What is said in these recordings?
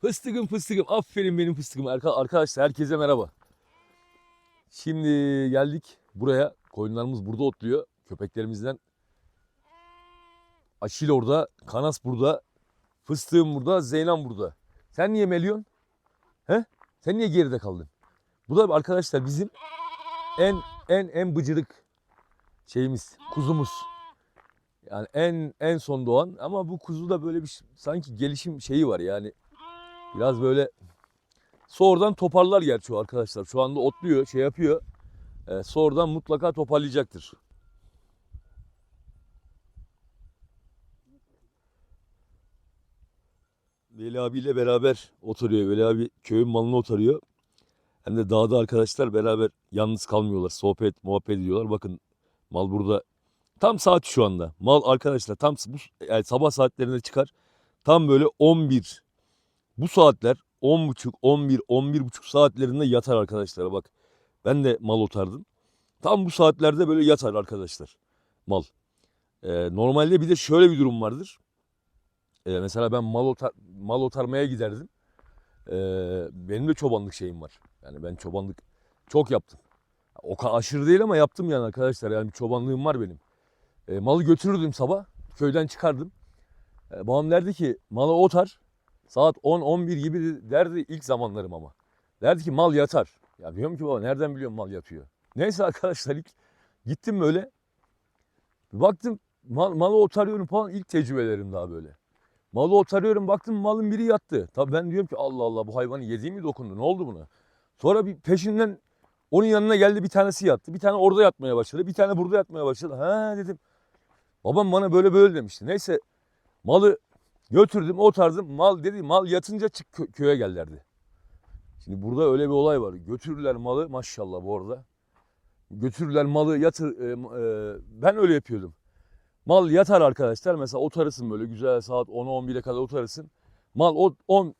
Fıstıkım fıstıkım. Aferin benim fıstığım. Arka- Arkadaşlar herkese merhaba. Şimdi geldik buraya. Koyunlarımız burada otluyor. Köpeklerimizden. Aşil orada. Kanas burada. Fıstığım burada. Zeynan burada. Sen niye meliyorsun? He? Sen niye geride kaldın? Bu da arkadaşlar bizim en en en bıcırık şeyimiz, kuzumuz. Yani en en son doğan ama bu kuzuda böyle bir sanki gelişim şeyi var yani. Biraz böyle sonradan toparlar gerçi o arkadaşlar. Şu anda otluyor, şey yapıyor. Ee, sonradan mutlaka toparlayacaktır. Veli abiyle beraber oturuyor. Veli abi köyün malını otarıyor. Hem de dağda arkadaşlar beraber yalnız kalmıyorlar. Sohbet, muhabbet ediyorlar. Bakın mal burada. Tam saat şu anda. Mal arkadaşlar tam bu yani sabah saatlerinde çıkar. Tam böyle 11 bu saatler 10.30, 11, 11.30 saatlerinde yatar arkadaşlar. Bak ben de mal otardım. Tam bu saatlerde böyle yatar arkadaşlar mal. Ee, normalde bir de şöyle bir durum vardır. Ee, mesela ben mal, otar, mal otarmaya giderdim. Ee, benim de çobanlık şeyim var. Yani ben çobanlık çok yaptım. O kadar aşırı değil ama yaptım yani arkadaşlar. Yani bir çobanlığım var benim. Ee, malı götürürdüm sabah. Köyden çıkardım. Ee, babam derdi ki malı otar. Saat 10-11 gibi derdi ilk zamanlarım ama. Derdi ki mal yatar. Ya diyorum ki baba nereden biliyorum mal yatıyor. Neyse arkadaşlar ilk gittim böyle. Baktım mal, malı otarıyorum falan ilk tecrübelerim daha böyle. Malı otarıyorum baktım malın biri yattı. Tabii ben diyorum ki Allah Allah bu hayvanı yediği mi dokundu ne oldu buna? Sonra bir peşinden onun yanına geldi bir tanesi yattı. Bir tane orada yatmaya başladı. Bir tane burada yatmaya başladı. Ha dedim. Babam bana böyle böyle demişti. Neyse malı götürdüm otardım. Mal dedi mal yatınca çık kö- köye gel. Şimdi burada öyle bir olay var. Götürürler malı maşallah bu arada. Götürürler malı yatır. e, e, ben öyle yapıyordum. Mal yatar arkadaşlar. Mesela otarısın böyle güzel saat 10'a 11'e kadar otarısın. Mal o 10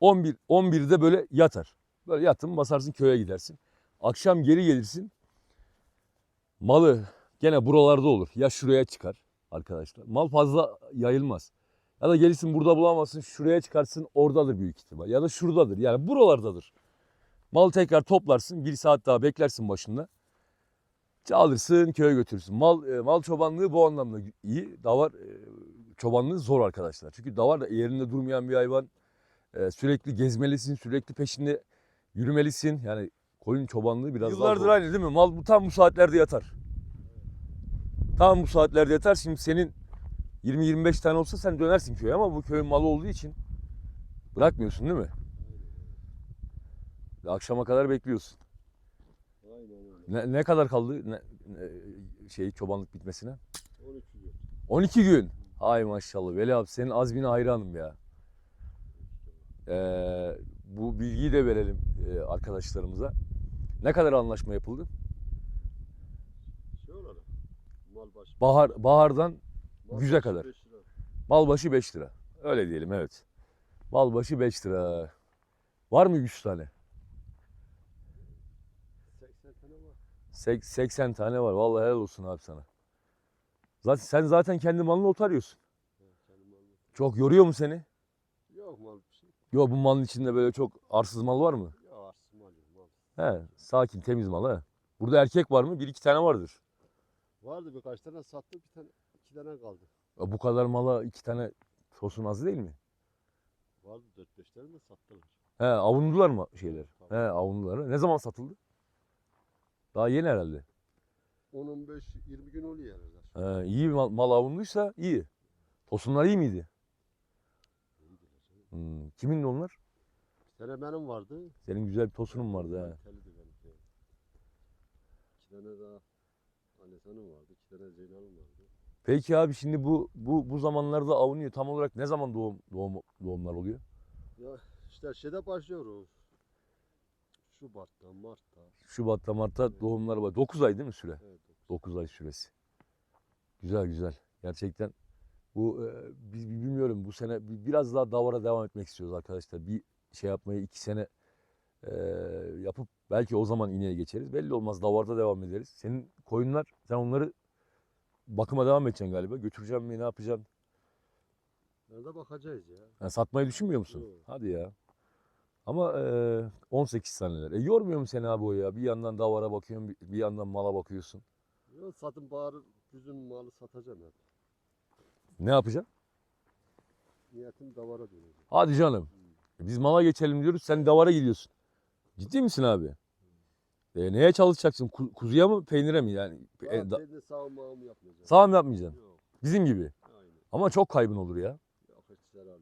11 11'de böyle yatar. Böyle yattın basarsın köye gidersin. Akşam geri gelirsin. Malı gene buralarda olur. Ya şuraya çıkar arkadaşlar. Mal fazla yayılmaz. Ya da gelirsin burada bulamazsın şuraya çıkarsın oradadır büyük ihtimal. Ya da şuradadır yani buralardadır. Mal tekrar toplarsın bir saat daha beklersin başında. Alırsın köye götürürsün. Mal e, mal çobanlığı bu anlamda iyi. Davar e, çobanlığı zor arkadaşlar. Çünkü davar da yerinde durmayan bir hayvan. E, sürekli gezmelisin, sürekli peşinde yürümelisin. Yani koyun çobanlığı biraz Yıllardır zor. aynı değil mi? Mal bu tam bu saatlerde yatar. Tam bu saatlerde yatar. Şimdi senin 20-25 tane olsa sen dönersin köye ama bu köyün malı olduğu için bırakmıyorsun değil mi? Akşama kadar bekliyorsun. Ne, ne kadar kaldı ne, ne- şey çobanlık bitmesine? 12 gün. 12 gün. Hay maşallah. Veli abi senin azmine hayranım ya. Ee, bu bilgiyi de verelim e, arkadaşlarımıza. Ne kadar anlaşma yapıldı? Şey olarak. Bahar bahardan güze kadar. mal başı 5 lira. Öyle diyelim evet. Mal başı 5 lira. Var mı 100 tane? 80 tane var. Sek- 80 tane var. Vallahi helal olsun abi sana. Zaten sen zaten kendi malını otarıyorsun. Çok yoruyor mu seni? Yok mal bir şey. Yok bu malın içinde böyle çok arsız mal var mı? Ya arsız mal yok. He, sakin temiz mal he. Burada erkek var mı? Bir iki tane vardır. Vardı birkaç tane sattı bir tane tane kaldı. Ya bu kadar mala iki tane tosun az değil mi? Vardı 4-5 tane de sattılar. He, avundular mı şeyler? Tabii. He, avundular. Ne zaman satıldı? Daha yeni herhalde. 10-15-20 gün oluyor herhalde. He, iyi mal, mal avunduysa iyi. Tosunlar iyi miydi? Hmm. Kimin onlar? Bir tane benim vardı. Senin güzel bir tosunun vardı he. Teliydi benimki. İki tane daha Alisa'nın vardı. iki tane Zeynal'ın vardı. Peki abi şimdi bu bu bu zamanlarda avunuyor. Tam olarak ne zaman doğum, doğum doğumlar oluyor? Ya işte şeyde başlıyor o. Şubat'ta, Mart'ta. Şubat'ta Mart'ta doğumlar var. 9 ay değil mi süre? Evet. 9 ay süresi. Güzel güzel. Gerçekten bu e, biz bilmiyorum bu sene bi- biraz daha davara devam etmek istiyoruz arkadaşlar. Bir şey yapmayı iki sene e, yapıp belki o zaman ineğe geçeriz. Belli olmaz davarda devam ederiz. Senin koyunlar sen onları bakıma devam edeceksin galiba. Götüreceğim mi ne yapacaksın? Nerede bakacağız ya? Yani satmayı düşünmüyor musun? Yok. Hadi ya. Ama e, 18 taneler. E yormuyor mu seni abi o ya? Bir yandan davara bakıyorsun, bir, bir yandan mala bakıyorsun. Yo, satın bağırır, bizim malı satacağım hep. Ne yapacaksın? Niyetim davara dönecek. Hadi canım. E, Biz mala geçelim diyoruz, sen davara gidiyorsun. Ciddi misin abi? E, neye çalışacaksın? Ku- kuzuya mı, peynire mi yani? E, da- sağım mağım yapmayacağım. sağ mı yapmayacaksın? Yok, Bizim gibi. aynen. Ama çok kaybın olur ya. Zararı yok.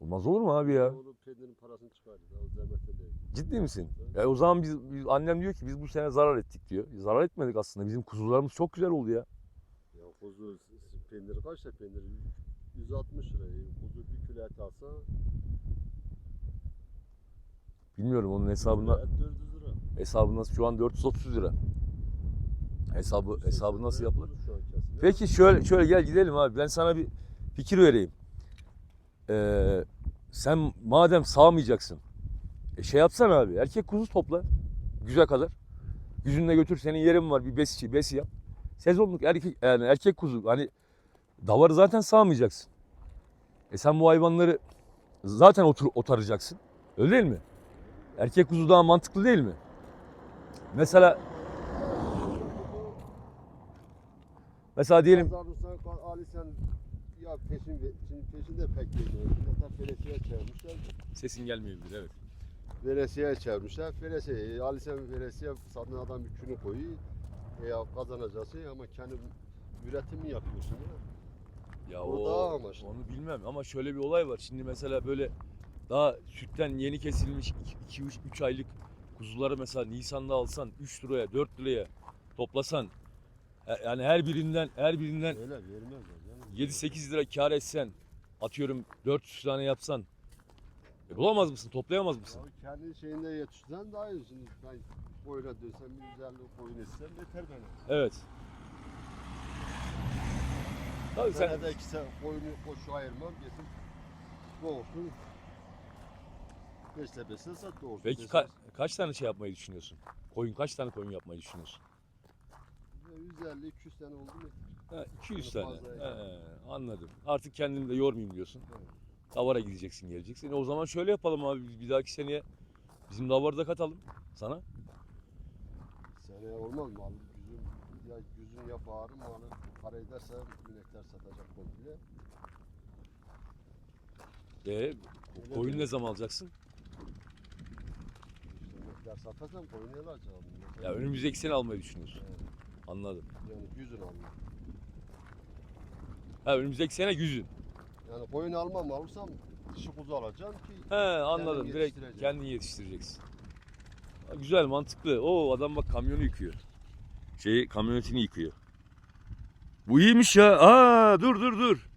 Olmaz olur mu abi ya? Oğlum peynirin parasını çıkaracağız. O zahmete değil. Ciddi misin? Ya o zaman biz, biz- annem diyor ki biz bu sene zarar ettik diyor. Zarar etmedik aslında. Bizim kuzularımız çok güzel oldu ya. Ya kuzu s- s- peyniri kaç da peyniri? 160 lira. Kuzu bir kilo et alsa Bilmiyorum onun hesabına et 400 lira. hesabı nasıl şu an 430 lira. Hesabı hesabı nasıl yapılır? Peki şöyle şöyle gel gidelim abi. Ben sana bir fikir vereyim. Ee, sen madem sağmayacaksın. E şey yapsana abi. Erkek kuzu topla. Güzel kadar. Yüzünde götür senin yerin var bir besi, besi yap. Sezonluk erkek yani erkek kuzu hani davarı zaten sağmayacaksın. E sen bu hayvanları zaten otur otaracaksın. Öyle değil mi? Erkek kuzu daha mantıklı değil mi? Mesela mesela diyelim Ali sen ya peşin ve- şimdi peşin de pek geliyor. Zaten veresiye çevirmişler. sesin gelmeyebilir evet. Veresiye çevirmişler. Veresiye, Ali sen veresiye satın adam bir günü koyuyor. E ya kazanacaksın ama kendi üretimi yapıyorsun ya. Ya O o, daha amaçlı. onu bilmem ama şöyle bir olay var. Şimdi mesela böyle daha sütten yeni kesilmiş 2-3 aylık kuzuları mesela Nisan'da alsan 3 liraya 4 liraya toplasan e, yani her birinden her birinden Öyle vermezler canım. 7-8 lira kar etsen atıyorum 400 tane yapsan e, bulamaz mısın toplayamaz mısın? Ya kendi şeyinde yetiştirsen daha iyi. Şimdi ben koyuna dönsem bir güzel koyun etsem yeter bana. Evet. Tabii sen Senede iki sene koyunu koşu ayırmam getir. Doğursun. Besle besle sat doğursun. peki ka- kaç tane şey yapmayı düşünüyorsun? Koyun kaç tane koyun yapmayı düşünüyorsun? 150-200 tane oldu mu? Ha, 200 Öyle tane. fazla. He, anladım. Artık kendini de yormayayım diyorsun. Evet. Davara gideceksin, geleceksin. E o zaman şöyle yapalım abi. Biz bir dahaki seneye bizim davarı da katalım sana. Seneye olmaz mı? Al, Güzün, ya güzün ya bağırın malı para ederse inekler satacak komple. E Öyle koyun mi? ne zaman alacaksın? Koyunu el alacağım. İnekler- Ya önümüzdeki sene almayı düşünüyorsun. Evet, Anladım. Yani güzün almam. Ha önümüzdeki sene güzün. Yani koyun almam alırsam dişi kuzu alacağım ki He anladım. Direkt kendin yetiştireceksin. Ha, güzel, mantıklı. O adam bak kamyonu yıkıyor. Şeyi kamyonetini yıkıyor. Bu iyiymiş ya. Aa dur dur dur.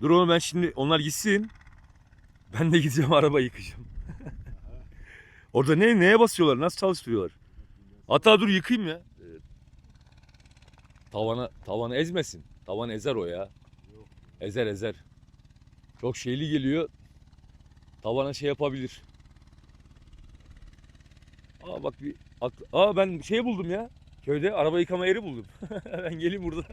Dur onu ben şimdi onlar gitsin. Ben de gideceğim araba yıkayacağım. Orada ne neye basıyorlar? Nasıl çalıştırıyorlar? Hatta dur yıkayayım ya. Tavana tavanı ezmesin. Tavan ezer o ya. Yok. Ezer ezer. Çok şeyli geliyor. Tavana şey yapabilir. Aa bak bir Aa ben şey buldum ya. Köyde araba yıkama yeri buldum. ben geleyim burada.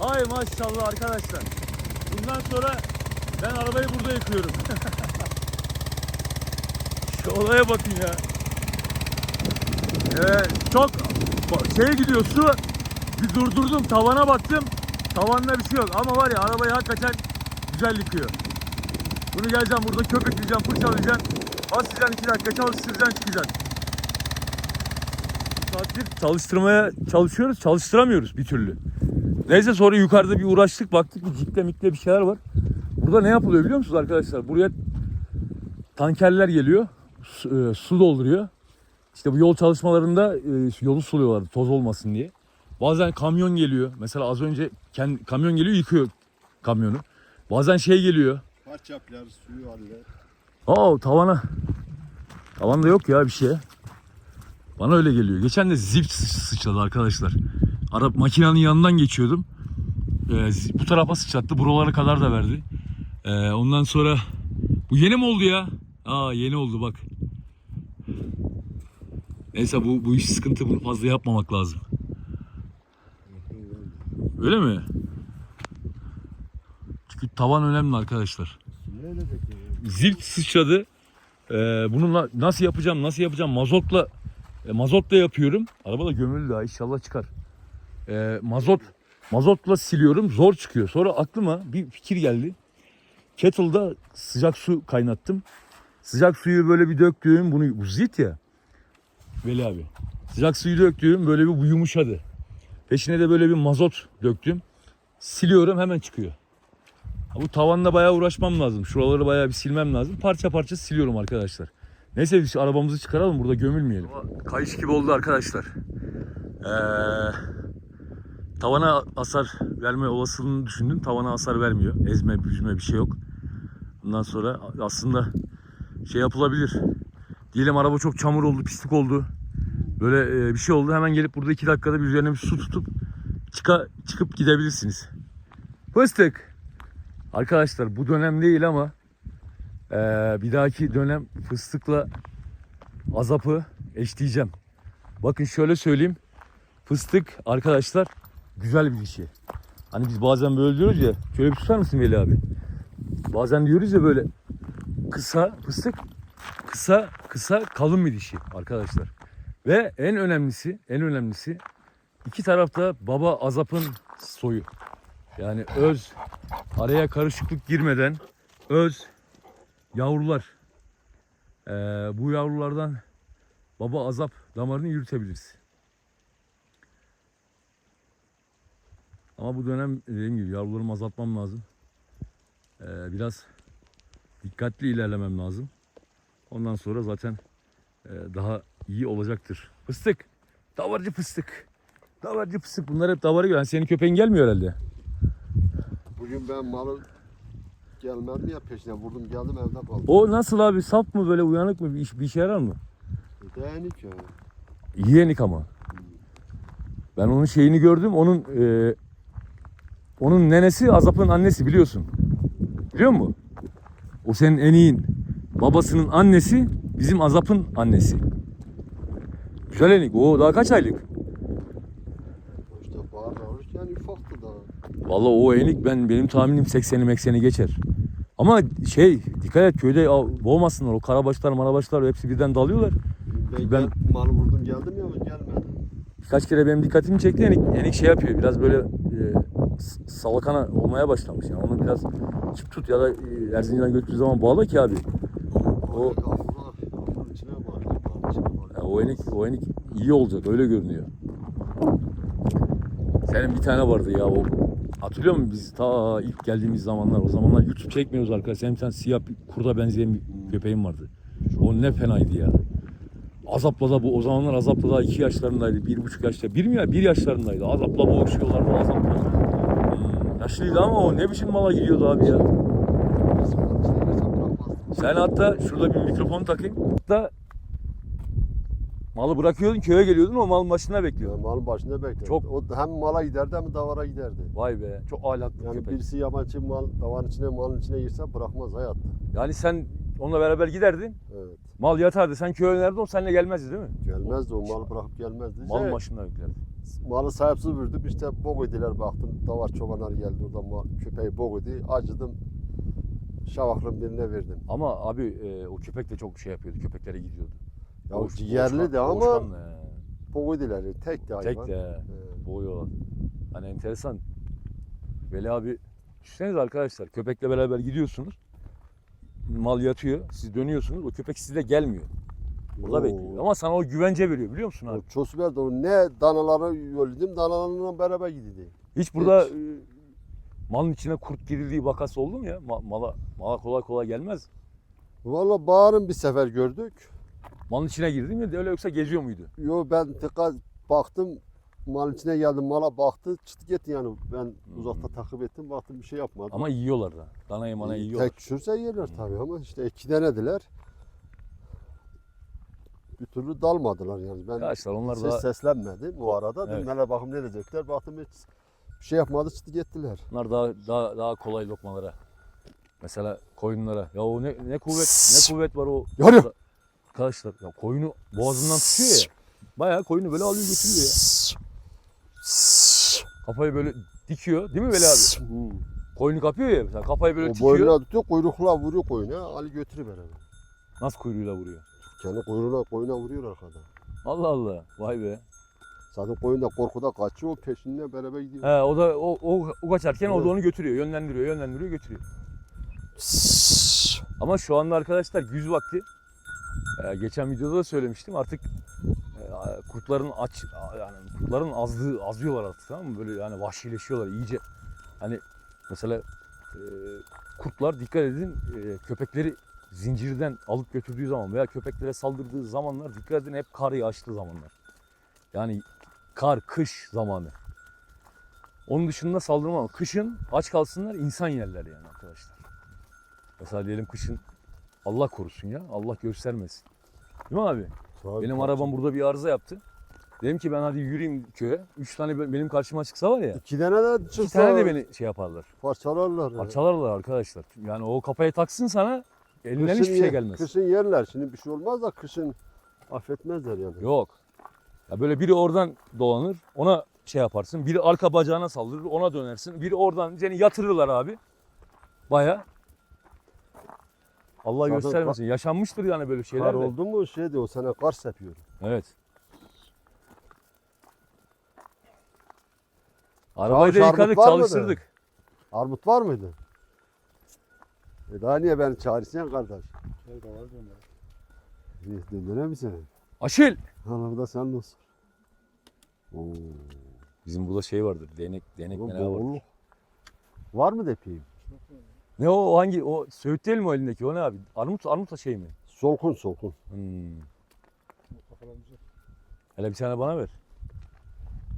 Ay maşallah arkadaşlar. Bundan sonra ben arabayı burada yıkıyorum. Şu olaya bakın ya. Evet, çok şey gidiyor su. Bir durdurdum tavana baktım. Tavanda bir şey yok ama var ya arabayı hakikaten güzel yıkıyor. Bunu geleceğim burada köpükleyeceğim, fırçalayacağım. Basacaksın iki dakika çalıştıracaksın çıkacaksın. Bir saattir çalıştırmaya çalışıyoruz, çalıştıramıyoruz bir türlü. Neyse sonra yukarıda bir uğraştık baktık bir cikle mikle bir şeyler var. Burada ne yapılıyor biliyor musunuz arkadaşlar? Buraya tankerler geliyor, su, e, su dolduruyor. İşte bu yol çalışmalarında e, yolu suluyorlar toz olmasın diye. Bazen kamyon geliyor. Mesela az önce kendi, kamyon geliyor yıkıyor kamyonu. Bazen şey geliyor. Kaç yaplar suyu haller. Aa tavana. Tavanda yok ya bir şey. Bana öyle geliyor. Geçen de zift sı- sıçradı arkadaşlar. Arap makinenin yanından geçiyordum. Ee, bu tarafa sıçrattı. Buralara kadar da verdi. Ee, ondan sonra bu yeni mi oldu ya? Aa yeni oldu bak. Neyse bu bu iş sıkıntı. Bunu fazla yapmamak lazım. Öyle mi? Çünkü tavan önemli arkadaşlar. Ne öyle bekliyor? Zil sıçradı. Ee, bunu na- nasıl yapacağım nasıl yapacağım mazotla e, mazotla yapıyorum. Araba da gömülü daha inşallah çıkar. Ee, mazot mazotla siliyorum zor çıkıyor. Sonra aklıma bir fikir geldi. Kettle'da sıcak su kaynattım. Sıcak suyu böyle bir döktüğüm bunu bu zit ya. Veli abi. Sıcak suyu döktüğüm böyle bir yumuşadı. Peşine de böyle bir mazot döktüm. Siliyorum hemen çıkıyor. Bu tavanla bayağı uğraşmam lazım. Şuraları bayağı bir silmem lazım. Parça parça siliyorum arkadaşlar. Neyse biz arabamızı çıkaralım burada gömülmeyelim. Kayış gibi oldu arkadaşlar. Ee, tavana hasar verme olasılığını düşündüm. Tavana hasar vermiyor. Ezme, büzme bir şey yok. Ondan sonra aslında şey yapılabilir. Diyelim araba çok çamur oldu, pislik oldu. Böyle e, bir şey oldu. Hemen gelip burada iki dakikada bir üzerine bir su tutup çıka, çıkıp gidebilirsiniz. Fıstık. Arkadaşlar bu dönem değil ama eee, bir dahaki dönem fıstıkla azapı eşleyeceğim. Bakın şöyle söyleyeyim. Fıstık arkadaşlar güzel bir dişi. Hani biz bazen böyle diyoruz ya. Şöyle bir tutar mısın Veli abi? Bazen diyoruz ya böyle kısa fıstık kısa kısa kalın bir dişi arkadaşlar. Ve en önemlisi en önemlisi iki tarafta baba azapın soyu. Yani öz araya karışıklık girmeden öz yavrular. Ee, bu yavrulardan baba azap damarını yürütebiliriz. Ama bu dönem dediğim gibi yavrularımı azaltmam lazım. Ee, biraz dikkatli ilerlemem lazım. Ondan sonra zaten e, daha iyi olacaktır. Fıstık. Davarcı fıstık. Davarcı fıstık. Bunlar hep davarı gelen. Senin köpeğin gelmiyor herhalde. Bugün ben malı gelmedim ya peşine vurdum geldim evde kaldım. O nasıl abi? Saf mı böyle uyanık mı? Bir, iş, bir işe yarar mı? Değenik ya. Yeğenik ama. Ben onun şeyini gördüm. Onun e, onun nenesi Azap'ın annesi biliyorsun. Biliyor musun? O senin eniğin babasının annesi bizim Azap'ın annesi. Güzel enik. O daha kaç aylık? İşte bağır yani ufaktı da. Vallahi o enik ben benim tahminim 80'i 80'i geçer. Ama şey dikkat et köyde boğmasınlar o karabaşlar marabaşlar hepsi birden dalıyorlar. Ben, Ben- malı vurdum geldim ya gelmedi. Birkaç kere benim dikkatimi çekti enik, enik şey yapıyor biraz böyle salakana olmaya başlamış yani onu biraz çip tut ya da e, Erzincan'a götürdüğü zaman bağla ki abi. O- Afra, afranın içine var. afranın içine var. Ya o enik o enik iyi olacak öyle görünüyor. Senin bir tane vardı ya o hatırlıyor musun biz ta ilk geldiğimiz zamanlar o zamanlar YouTube çekmiyoruz arkadaşlar. Bir tane siyah bir kurda benzeyen bir köpeğin vardı. O ne fenaydı ya. Azapla da bu o zamanlar Azapla da iki yaşlarındaydı. Bir buçuk yaşta. Bir mi ya? Bir yaşlarındaydı. Azapla boğuşuyorlar bu Azapla. Yaşlıydı ama o ne biçim mala gidiyordu abi ya. Sen hatta şurada bir mikrofon takayım. Hatta malı bırakıyordun köye geliyordun o malın başına Ya bekliyordun. malın başında beklerdi. Çok- O hem mala giderdi hem davara giderdi. Vay be çok ahlaklı Yani köpek. birisi yabancı mal davarın içine malın içine girse bırakmaz hayatta. Yani sen onunla beraber giderdin. Evet. Mal yatardı. Sen köye önerdin o seninle gelmezdi değil mi? Gelmezdi o malı bırakıp gelmezdi. Şey, başına beklerdi. Malı sahipsiz vurdum işte bok ediler baktım. Davar çobanlar geldi oradan mal, köpeği bok idi. Acıdım. Şavaklın birine verdim. Ama abi e, o köpek de çok şey yapıyordu. Köpeklere gidiyordu. Ya Boğuş- ciğerli de ama bok ediler. Tek de hayvan. Tek de. Ee, boğuyorlar. Hani enteresan. Veli abi düşünsenize arkadaşlar köpekle beraber gidiyorsunuz. Mal yatıyor. Siz dönüyorsunuz. O köpek size gelmiyor. Burada oo. bekliyor. Ama sana o güvence veriyor biliyor musun abi? O çosver de o ne danaları yolladım danalarla beraber gidiyordu. Hiç burada Hiç. e, malın içine kurt girildiği vakası oldu mu ya? Ma- mala, mala kolay kolay gelmez. Valla bağırın bir sefer gördük. Malın içine girdi mi öyle yoksa geziyor muydu? Yo ben dikkat baktım malın içine geldim mala baktı çıt gitti yani ben uzakta takip ettim baktım bir şey yapmadı. Ama yiyorlar da. Danayı manayı yiyorlar. Tek düşürse yerler tabii ama işte iki denediler. Bir türlü dalmadılar yani. Ben Arkadaşlar onlar ses daha, seslenmedim o arada. Evet. Dedim hele bakım ne diyecekler. Baktım hiç bir şey yapmadı çıktı gittiler. onlar daha, daha, daha kolay lokmalara. Mesela koyunlara. Ya o ne, ne kuvvet ne kuvvet var o. Yarıyor. Arkadaşlar ya koyunu boğazından tutuyor ya. Bayağı koyunu böyle alıyor götürüyor ya. Kafayı böyle dikiyor değil mi Veli abi? Hmm. Koyunu kapıyor ya mesela kafayı böyle o tikiyor. boynuna tutuyor kuyrukla vuruyor koyuna. Ali götürüyor beraber. Nasıl kuyruğuyla vuruyor? Kendi kuyruğuna koyuna vuruyor arkada. Allah Allah. Vay be. Zaten koyun da korkuda kaçıyor o peşinden beraber gidiyor. He o da o, o, o kaçarken o da Evet. onu götürüyor, yönlendiriyor, yönlendiriyor, götürüyor. Ama şu anda arkadaşlar güz vakti. Ee, geçen videoda da söylemiştim artık e, kurtların aç yani kurtların azlığı azıyorlar artık tamam mı? Böyle yani vahşileşiyorlar iyice. Hani mesela e, kurtlar dikkat edin e, köpekleri zincirden alıp götürdüğü zaman veya köpeklere saldırdığı zamanlar dikkat edin hep kar yağışlı zamanlar. Yani kar, kış zamanı. Onun dışında saldırma. Kışın aç kalsınlar insan yerler yani arkadaşlar. Mesela diyelim kışın Allah korusun ya. Allah göstermesin. Değil mi abi? Tabii, Benim tabii. arabam burada bir arıza yaptı. Dedim ki ben hadi yürüyeyim köye. Üç tane be- benim karşıma çıksa var ya. İki tane de çıksa iki tane de beni şey yaparlar. parçalarlar. ya. Parçalarlar arkadaşlar. Yani o kafaya taksın sana elinden Kışın hiçbir şey gelmez. Kışın yerler. Şimdi bir şey olmaz da kışın affetmezler yani. Yok. Ya böyle biri oradan dolanır, ona şey yaparsın. Biri arka bacağına saldırır, ona dönersin. Biri oradan seni yatırırlar abi. Baya. Allah Zaten göstermesin. Yaşanmıştır yani böyle şeyler Kar de. oldu mu şey diyor o sene kars yapıyor. Evet. Arabayı da yıkadık, var mıydı? çalıştırdık. Armut var mıydı? E daha niye beni çağırıyorsun kardeş? Evde var diyorum ya. Bir döndüre misin? Aşil. Orada sen olsun. Oo. Bizim burada şey vardır. Değnek, değnek Oğlum, ne vardır. Var mı depeyim? Ne o, hangi? O söğüt değil mi o elindeki? O ne abi? Armut, armut şey mi? Solkun solkun. Hmm. Hele bir tane bana ver.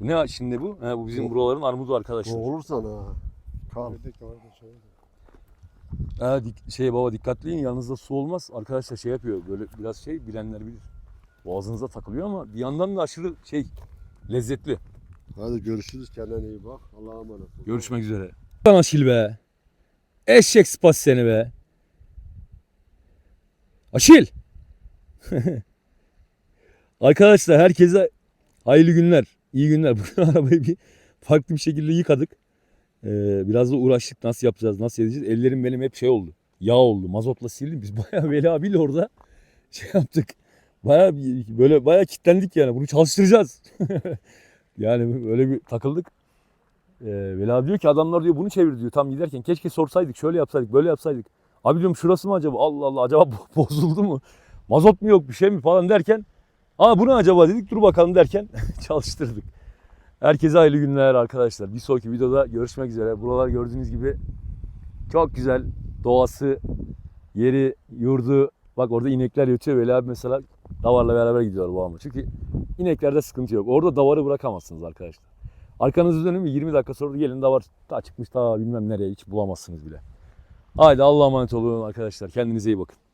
Bu ne şimdi bu? He, bu bizim Bu- buraların armudu arkadaşlar. Boğulursan ha. Kal. Ha, dik- şey baba dikkatliyin yanınızda su olmaz. Arkadaşlar şey yapıyor böyle biraz şey bilenler bilir. Boğazınıza takılıyor ama bir yandan da aşırı şey lezzetli. Hadi görüşürüz kendine iyi bak. Allah'a emanet ol. Görüşmek üzere. Lan Aşil be. Eşek spas seni be. Aşil. Arkadaşlar herkese hayırlı günler. iyi günler. Bugün arabayı bir farklı bir şekilde yıkadık. Ee, biraz da uğraştık nasıl yapacağız, nasıl edeceğiz. Ellerim benim hep şey oldu. Yağ oldu. Mazotla sildim. Biz bayağı Veli abiyle orada şey yaptık. Bayağı böyle bayağı kilitlendik yani. Bunu çalıştıracağız. yani öyle bir takıldık. Ee, Veli abi diyor ki adamlar diyor bunu çevir diyor tam giderken. Keşke sorsaydık şöyle yapsaydık böyle yapsaydık. Abi diyorum şurası mı acaba? Allah Allah acaba bo- bozuldu mu? Mazot mu yok bir şey mi falan derken. Aa bu ne acaba dedik dur bakalım derken çalıştırdık. Herkese hayırlı günler arkadaşlar. Bir sonraki videoda görüşmek üzere. Buralar gördüğünüz gibi çok güzel. Doğası, yeri, yurdu. Bak orada inekler yatıyor. Veli abi mesela davarla beraber gidiyor bu ama. Çünkü ineklerde sıkıntı yok. Orada davarı bırakamazsınız arkadaşlar. Arkanızı dönün bir 20 dakika sonra gelin davar ta çıkmış ta bilmem nereye hiç bulamazsınız bile. Haydi Allah'a emanet olun arkadaşlar. Kendinize iyi bakın.